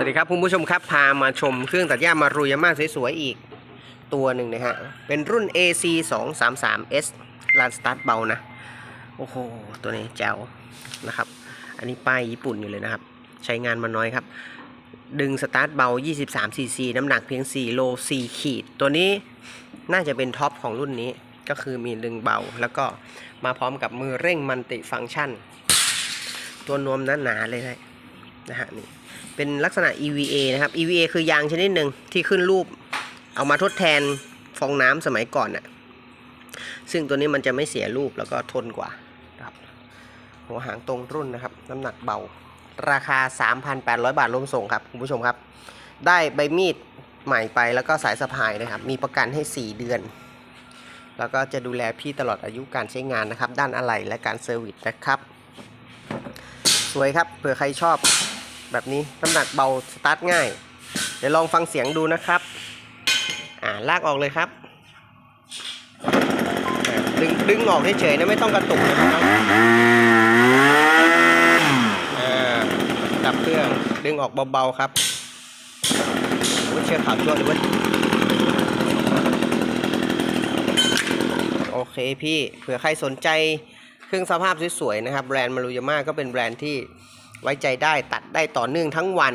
สวัสดีครับคุณผู้ชมครับ พามาชมเครื่องตัดหญ้ามารุยาม่าสวยๆอีกตัวหนึ่งนะฮะ เป็นรุ่น AC 2 3 3 S ลานสตาร์ทเบานะ โอ้โห ตัวนี้แจ๋วนะครับ อันนี้ป้ายญี่ปุ่นอยู่เลยนะครับ ใช้งานมาน้อยครับ ดึงสตาร์ทเบา 23 cc น้ำหนักเพียง 4 โล 4 ขีด ตัวนี้น่าจะเป็นท็อปของรุ่นนี้ก็คือมีดึงเบา แล้วก็มาพร้อมกับมือเร่งมันติฟังก์ชัน ตัวนวมหนาๆเลยนะ ฮะนี่เป็นลักษณะ EVA นะครับ EVA คือยางชนิดหนึ่งที่ขึ้นรูป เอามาทดแทนฟองน้ำสมัยก่อนน่ะซึ่งตัวนี้มันจะไม่เสียรูปแล้วก็ทนกว่านะครับหัวหางตรงรุ่นนะครับ น้ำหนักเบา ราคา 3,800 บาทรวมส่งครับ คุณผู้ชมครับ ได้ใบมีดใหม่ไปแล้วก็สายสะพายนะครับ มีประกันให้ 4 เดือน แล้วก็จะดูแลพี่ตลอดอายุการใช้งานนะครับ ด้านอะไหล่และการเซอร์วิสนะครับ สวยครับเผื่อใครชอบ แบบนี้น้ำหนักเบาสตาร์ทง่าย เดี๋ยวลองฟังเสียงดูนะครับ อ่าลากออกเลยครับ ดึงดึงออกเฉยๆนะไม่ต้องกระตุกนะครับอ่าดับเครื่องดึงออกเบาๆครับโอ้เชือกขาวจ้วเลยเว้ยโอเคพี่เผื่อใครสนใจเครื่องสภาพสวยๆนะครับ แบรนด์มารุยาม่าก็เป็นแบรนด์ที่ ไว้ใจได้ตัดได้ต่อเนื่องทั้งวัน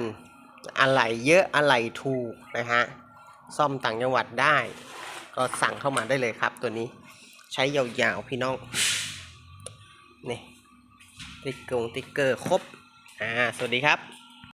อะไรเยอะอะไรถูกนะฮะซ่อมต่างจังหวัดได้ ก็สั่งเข้ามาได้เลยครับตัวนี้ใช้ยาวๆพี่น้องนี่ติ๊กเกอร์ติ๊กเกอร์ครบอ่าสวัสดีครับ